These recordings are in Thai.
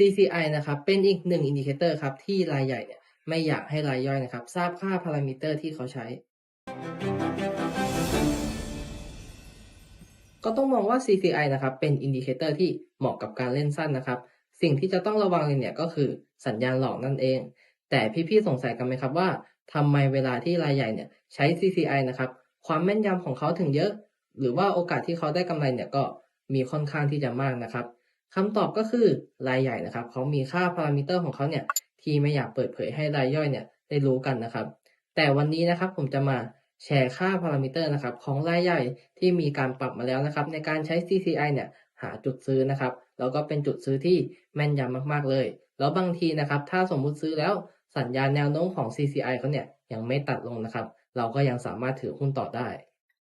CCI นะครับเป็นอีกหนึ่งอินดิเคเตอร์ครับที่รายใหญ่เนี่ยไม่อยากให้รายย่อยนะครับ ทราบค่าพารามิเตอร์ที่เขาใช้ ก็ต้องมองว่า CCI นะครับเป็นอินดิเคเตอร์ที่เหมาะกับการเล่นสั้นนะครับ สิ่งที่จะต้องระวังเลยเนี่ยก็คือสัญญาณหลอกนั่นเอง แต่พี่ๆสงสัยกันไหมครับว่าทำไมเวลาที่รายใหญ่เนี่ยใช้ CCI นะครับความแม่นยำของเขาถึงเยอะ หรือว่าโอกาสที่เขาได้กำไรเนี่ยก็มีค่อนข้างที่จะมากนะครับ คำตอบก็คือรายใหญ่นะครับเขามีค่าพารามิเตอร์ของเขาเนี่ยที่ไม่อยากเปิดเผยให้รายย่อยเนี่ยได้รู้กันนะครับ แต่วันนี้นะครับผมจะมาแชร์ค่าพารามิเตอร์นะครับของรายใหญ่ที่มีการปรับมาแล้วนะครับ ในการใช้ CCI เนี่ยหาจุดซื้อนะครับแล้วก็เป็นจุดซื้อที่แม่นยำมากๆเลย แล้วบางทีนะครับถ้าสมมุติซื้อแล้วสัญญาณแนวโน้มของ CCI เขาเนี่ยยังไม่ตัดลงนะครับ เราก็ยังสามารถถือหุ้นต่อได้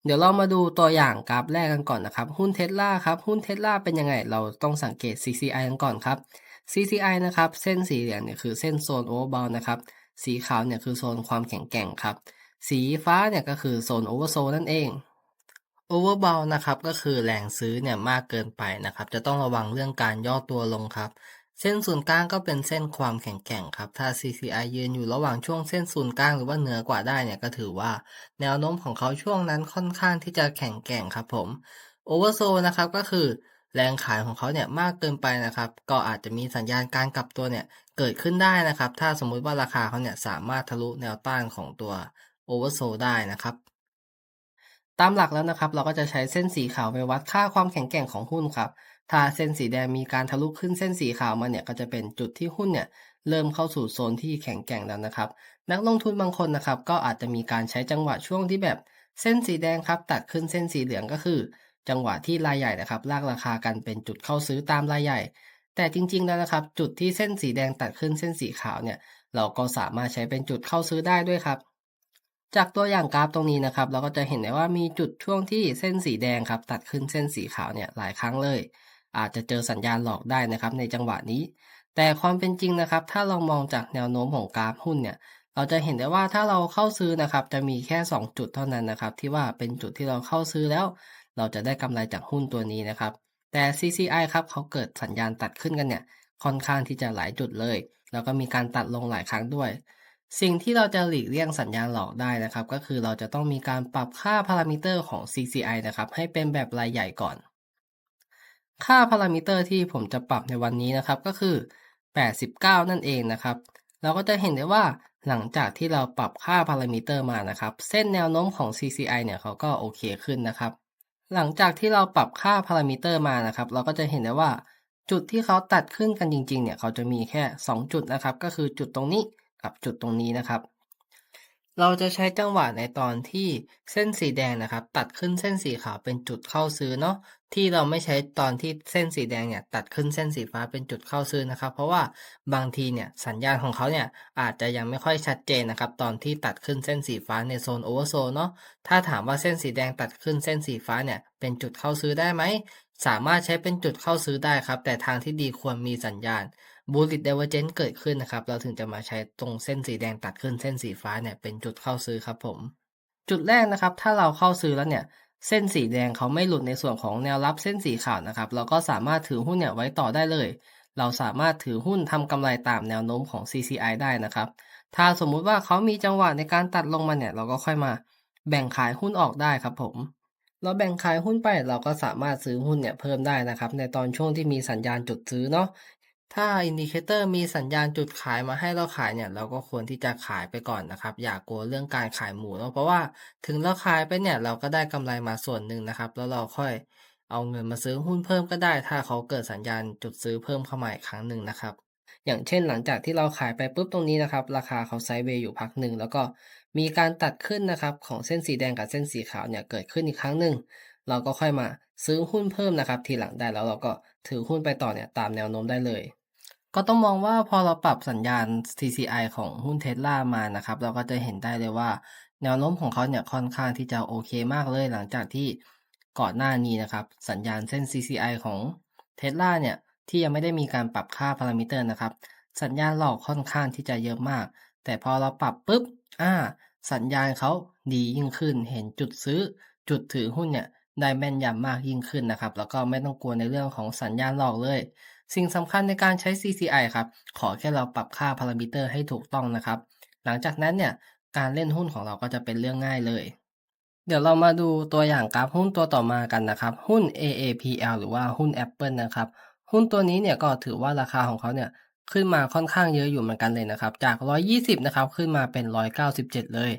เดี๋ยวเรามาดูตัวอย่างกราฟแรกกันก่อนนะครับ หุ้นเทสลาครับ หุ้นเทสลาเป็นยังไง เราต้องสังเกต CCI กันก่อนครับ CCI นะครับ เส้นสีเหลืองเนี่ยคือเส้นโซนโอเวอร์บอลนะครับ สีขาวเนี่ยคือโซนความแข็งแกร่งครับ สีฟ้าเนี่ยก็คือโซนโอเวอร์โซนนั่นเองโอเวอร์บอลนะครับก็คือแรงซื้อเนี่ยมากเกินไปนะครับ จะต้องระวังเรื่องการย่อตัวลงครับ เส้นศูนย์กลางก็เป็นเส้นความแข็งแกร่งครับ ถ้า CCI ยืนอยู่ระหว่างช่วงเส้นศูนย์กลางหรือว่าเหนือกว่าได้เนี่ยก็ถือว่า แนวโน้มของเขาช่วงนั้นค่อนข้างที่จะแข็งแกร่งครับผมโอเวอร์โซนะครับก็คือแรงขายของเขาเนี่ยมากเกินไปนะครับ ก็อาจจะมีสัญญาณการกลับตัวเนี่ยเกิดขึ้นได้นะครับ ถ้าสมมุติว่าราคาเขาเนี่ยสามารถทะลุแนวต้านของตัวโอเวอร์โซได้นะครับ ตามหลักแล้วนะครับ เราก็จะใช้เส้นสีขาวไปวัดค่าความแข็งแกร่งของหุ้นครับ ถ้าเส้นสีแดงมีการทะลุขึ้นเส้นสีขาวมาเนี่ยก็จะเป็นจุดที่หุ้นเนี่ยเริ่มเข้าสู่โซนที่แข็งแกร่งแล้วนะครับ นักลงทุนบางคนนะครับก็อาจจะมีการใช้จังหวะช่วงที่แบบเส้นสีแดงครับตัดขึ้นเส้นสีเหลืองก็คือ จังหวะที่รายใหญ่นะครับลากราคากันเป็นจุดเข้าซื้อตามรายใหญ่ แต่จริงๆแล้วนะครับ จุดที่เส้นสีแดงตัดขึ้นเส้นสีขาวเนี่ยเราก็สามารถใช้เป็นจุดเข้าซื้อได้ด้วยครับ จากตัวอย่างกราฟตรงนี้นะครับ เราก็จะเห็นได้ว่ามีจุดช่วงที่เส้นสีแดงครับตัดขึ้นเส้นสีขาวเนี่ยหลายครั้งเลย อาจจะเจอสัญญาณหลอกได้นะครับในจังหวะนี้ แต่ความเป็นจริงนะครับ ถ้าเรามองจากแนวโน้มของกราฟหุ้นเนี่ยเราจะเห็นได้ว่าถ้าเราเข้าซื้อนะครับ จะมีแค่ 2 จุดเท่านั้นนะครับ ที่ว่าเป็นจุดที่เราเข้าซื้อแล้ว เราจะได้กำไรจากหุ้นตัวนี้นะครับ แต่ CCI ครับเขาเกิดสัญญาณตัดขึ้นกันเนี่ยค่อนข้างที่จะหลายจุดเลย แล้วก็มีการตัดลงหลายครั้งด้วย สิ่งที่เราจะหลีกเลี่ยงสัญญาณหลอกได้นะครับ ก็คือเราจะต้องมีการปรับค่าพารามิเตอร์ของ CCI นะครับให้เป็นแบบรายใหญ่ก่อน ค่าพารามิเตอร์ที่ผมจะปรับในวันนี้นะครับก็คือ 89 นั่นเองนะครับ เราก็จะเห็นได้ว่าหลังจากที่เราปรับค่าพารามิเตอร์มานะครับ เส้นแนวโน้มของ CCI เนี่ยเขาก็โอเคขึ้นนะครับ หลังจากที่เราปรับค่าพารามิเตอร์มานะครับ เราก็จะเห็นได้ว่าจุดที่เขาตัดขึ้นกันจริงๆ เนี่ยเขาจะมีแค่ 2 จุดนะครับ ก็คือจุดตรงนี้กับจุดตรงนี้นะครับ เราจะใช้จังหวะในตอนที่เส้นสีแดงนะครับ ตัดขึ้นเส้นสีขาวเป็นจุดเข้าซื้อเนาะ ที่เราไม่ใช้ตอนที่เส้นสีแดงเนี่ยตัดขึ้นเส้นสีฟ้าเป็นจุดเข้าซื้อนะครับ เพราะว่าบางทีเนี่ยสัญญาณของเขาเนี่ยอาจจะยังไม่ค่อยชัดเจนนะครับ ตอนที่ตัดขึ้นเส้นสีฟ้าในโซนโอเวอร์โซนเนาะถ้าถามว่าเส้นสีแดงตัดขึ้นเส้นสีฟ้าเนี่ยเป็นจุดเข้าซื้อได้ไหมสามารถใช้เป็นจุดเข้าซื้อได้ครับ แต่ทางที่ดีควรมีสัญญาณ bullish divergence เกิดขึ้นนะครับ เราถึงจะมาใช้ตรงเส้นสีแดงตัดขึ้นเส้นสีฟ้าเนี่ยเป็นจุดเข้าซื้อครับผม จุดแรกนะครับ ถ้าเราเข้าซื้อแล้วเนี่ย เส้นสีแดงเขาไม่หลุดในส่วนของแนวรับเส้นสีขาวนะครับเราก็สามารถถือหุ้นเนี่ยไว้ต่อได้เลย เราสามารถถือหุ้นทำกำไรตามแนวโน้มของ CCI ได้นะครับ ถ้าสมมุติว่าเขามีจังหวะในการตัดลงมาเนี่ย เราก็ค่อยมาแบ่งขายหุ้นออกได้ครับผม เราแบ่งขายหุ้นไปเราก็สามารถซื้อหุ้นเนี่ยเพิ่มได้นะครับ ในตอนช่วงที่มีสัญญาณจุดซื้อเนาะ ถ้าอินดิเคเตอร์มีสัญญาณจุดขายมาให้เราขายเนี่ย เราก็ควรที่จะขายไปก่อนนะครับ อย่ากลัวเรื่องการขายหมูเนาะเพราะว่าถึงเราขายไปเนี่ยเราก็ได้กำไรมาส่วนหนึ่งนะครับ แล้วเราค่อยเอาเงินมาซื้อหุ้นเพิ่มก็ได้ ถ้าเขาเกิดสัญญาณจุดซื้อเพิ่มเข้ามาอีกครั้งหนึ่งนะครับ อย่างเช่นหลังจากที่เราขายไปปุ๊บตรงนี้นะครับ ราคาเขาไซด์เวย์อยู่พักหนึ่งแล้วก็มีการตัดขึ้นนะครับของเส้นสีแดงกับเส้นสีขาวเนี่ยเกิดขึ้นอีกครั้งหนึ่งเราก็ค่อยมาซื้อหุ้นเพิ่มนะครับ ทีหลังได้แล้วเราก็ถือหุ้นไปต่อเนี่ยตามแนวโน้มได้เลย ก็ต้องมองว่าพอเราปรับสัญญาณ CCI ของหุ้นเทสลามานะครับ เราก็จะเห็นได้เลยว่า แนวโน้มของเขาเนี่ยค่อนข้างที่จะโอเคมากเลยหลังจากที่ก่อนหน้านี้นะครับ สัญญาณเส้น CCI ของเทสลาเนี่ย ที่ยังไม่ได้มีการปรับค่าพารามิเตอร์นะครับ สัญญาณหลอกค่อนข้างที่จะเยอะมาก แต่พอเราปรับปุ๊บอ่า สัญญาณเขาดียิ่งขึ้น เห็นจุดซื้อ จุดถือหุ้นเนี่ยได้แม่นยำมากยิ่งขึ้นนะครับ แล้วก็ไม่ต้องกลัวในเรื่องของสัญญาณหลอกเลย สิ่งสำคัญในการใช้ CCI ครับ ขอแค่เราปรับค่าพารามิเตอร์ให้ถูกต้องนะครับ หลังจากนั้นเนี่ย การเล่นหุ้นของเราก็จะเป็นเรื่องง่ายเลย เดี๋ยวเรามาดูตัวอย่างกราฟหุ้นตัวต่อมากันนะครับ หุ้น AAPL หรือว่าหุ้น Apple นะครับ หุ้นตัวนี้เนี่ยก็ถือว่าราคาของเขาเนี่ยขึ้นมาค่อนข้างเยอะอยู่เหมือนกันเลยนะครับ จาก 120 นะครับ ขึ้นมาเป็น 197 เลย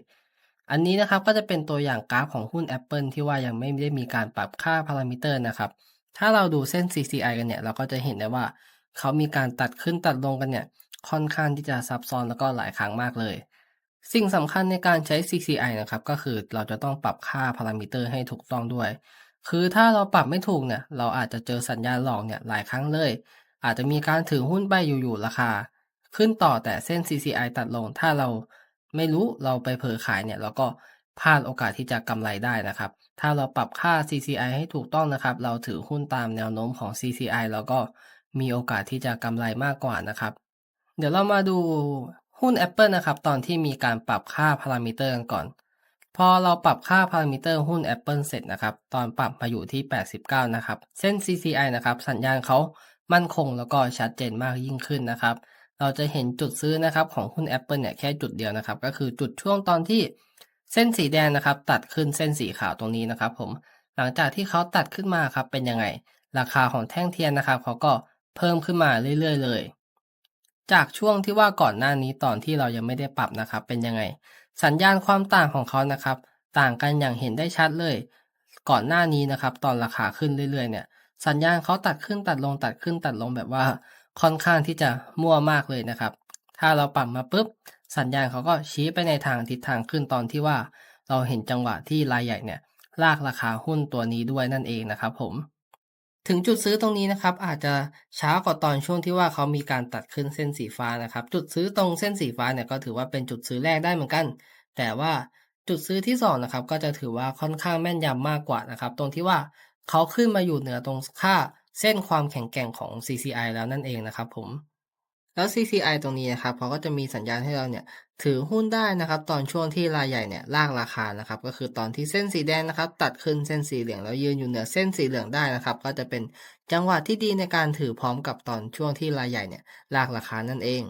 อันนี้นะครับก็จะเป็นตัวอย่างกราฟของหุ้น Apple ที่ว่ายังไม่ได้มีการปรับค่าพารามิเตอร์นะครับ ถ้าเราดูเส้น CCI กันเนี่ยเราก็จะเห็นได้ว่าเขามีการตัดขึ้นตัดลงกันเนี่ยค่อนข้างที่จะซับซ้อนแล้วก็หลายครั้งมากเลย สิ่งสำคัญในการใช้ CCI นะครับก็คือเราจะต้องปรับค่าพารามิเตอร์ให้ถูกต้องด้วย คือถ้าเราปรับไม่ถูกเนี่ยเราอาจจะเจอสัญญาณหลอกเนี่ยหลายครั้งเลย อาจจะมีการถือหุ้นไปอยู่ๆราคา ขึ้นต่อแต่เส้น CCI ตัดลงถ้าเราไม่รู้เราไปเผลอขายเนี่ยเราก็ พลาดโอกาสที่จะกำไรได้นะครับ ถ้าเราปรับค่า CCI ให้ถูกต้องนะครับ เราถือหุ้นตามแนวโน้มของ CCI แล้วก็มีโอกาสที่จะกำไรมากกว่านะครับ เดี๋ยวเรามาดูหุ้น Apple นะครับ ตอนที่มีการปรับค่าพารามิเตอร์กันก่อน พอเราปรับค่าพารามิเตอร์หุ้น Apple เสร็จนะครับ ตอนปรับมาอยู่ที่ 89 นะครับ เส้น CCI นะครับ สัญญาณเขามั่นคงแล้วก็ชัดเจนมากยิ่งขึ้นนะครับ เราจะเห็นจุดซื้อนะครับของหุ้น Apple เนี่ยแค่จุดเดียวนะครับ ก็คือจุดช่วงตอนที่ เส้นสีแดงนะครับ ตัดขึ้นเส้นสีขาวตรงนี้นะครับ ผมหลังจากที่เขาตัดขึ้นมาครับเป็นยังไง ราคาของแท่งเทียนนะครับเขาก็เพิ่มขึ้นมาเรื่อยๆเลย จากช่วงที่ว่าก่อนหน้านี้ตอนที่เรายังไม่ได้ปรับนะครับ เป็นยังไง สัญญาณความต่างของเขานะครับ ต่างกันอย่างเห็นได้ชัดเลย ก่อนหน้านี้นะครับ ตอนราคาขึ้นเรื่อยๆ เนี่ย สัญญาณเขาตัดขึ้นตัดลงตัดขึ้นตัดลงแบบว่าค่อนข้างที่จะมั่วมากเลยนะครับ ถ้าเราปรับมาปุ๊บ สัญญาณเขาก็ชี้ไปในทางทิศทางขึ้นตอนที่ว่า เราเห็นจังหวะที่รายใหญ่เนี่ยลากราคาหุ้นตัวนี้ด้วยนั่นเองนะครับผม ถึงจุดซื้อตรงนี้นะครับ อาจจะช้ากว่าตอนช่วงที่ว่าเขามีการตัดขึ้นเส้นสีฟ้านะครับ จุดซื้อตรงเส้นสีฟ้าเนี่ยก็ถือว่าเป็นจุดซื้อแรกได้เหมือนกัน แต่ว่าจุดซื้อที่สองนะครับก็จะถือว่าค่อนข้างแม่นยำมากกว่านะครับตรงที่ว่าเขาขึ้นมาอยู่เหนือตรงค่าเส้นความแข็งแกร่งของ CCI แล้วนั่นเองนะครับผม แล้ว CCI ตรงนี้นะครับเขาก็จะมีสัญญาณให้เราเนี่ยถือหุ้นได้นะครับตอนช่วงที่รายใหญ่เนี่ยลากราคานะครับก็คือตอนที่เส้นสีแดงนะครับตัดขึ้นเส้นสีเหลืองแล้วยืนอยู่เหนือเส้นสีเหลืองได้นะครับก็จะเป็นจังหวะที่ดีในการถือพร้อมกับตอนช่วงที่รายใหญ่เนี่ยลากราคานั่นเอง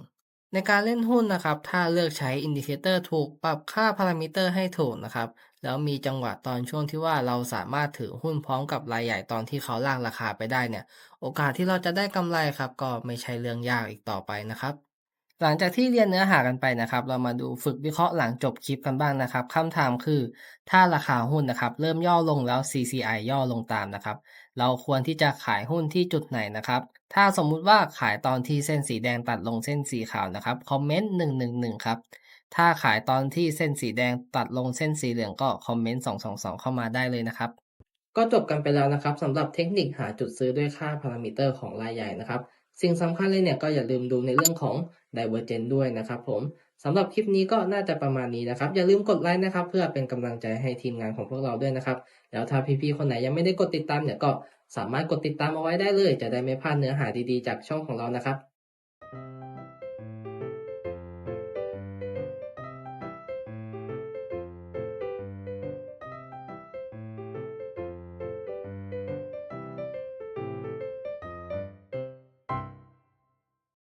ในการเล่นหุ้นนะครับถ้าเลือกใช้อินดิเคเตอร์ถูกปรับค่าพารามิเตอร์ให้ถูกนะครับ แล้วมีจังหวะตอนช่วงที่ว่าเราสามารถถือหุ้นพร้อมกับรายใหญ่ตอนที่เขาลากราคาไปได้เนี่ย โอกาสที่เราจะได้กำไรครับ ก็ไม่ใช่เรื่องยากอีกต่อไปนะครับ หลังจากที่เรียนเนื้อหากันไปนะครับ เรามาดูฝึกวิเคราะห์หลังจบคลิปกันบ้างนะครับคำถามคือ ถ้าราคาหุ้นนะครับ เริ่มย่อลงแล้ว CCI ย่อลงตามนะครับ เราควรที่จะขายหุ้นที่จุดไหนนะครับถ้าสมมุติว่าขายตอนที่เส้นสีแดงตัดลงเส้นสีขาวนะครับคอมเมนต์111ครับ ถ้าขายตอนที่เส้นสีแดงตัดลงเส้นสีเหลืองก็คอมเมนต์222 เข้ามาได้เลยนะครับ ก็จบกันไปแล้วนะครับสำหรับเทคนิคหาจุดซื้อด้วยค่าพารามิเตอร์ของรายใหญ่นะครับ สิ่งสำคัญเลยเนี่ยก็อย่าลืมดูในเรื่องของ d i v e r g e n c ด้วยนะครับผมสำหรับคลิปนี้ก็น่าจะประมาณนี้นะครับ อย่าลืมกดไลค์นะครับ เพื่อเป็นกำลังใจให้ทีมงานของพวกเราด้วยนะครับ แล้วถ้าพี่ๆคนไหนยังไม่ได้กดติดตามเนี่ยก็สามารถกดติดตามเอาไว้ได้เลย จะได้ไม่พลาดเนื้อหาดีๆ จากช่องของเรานะครับ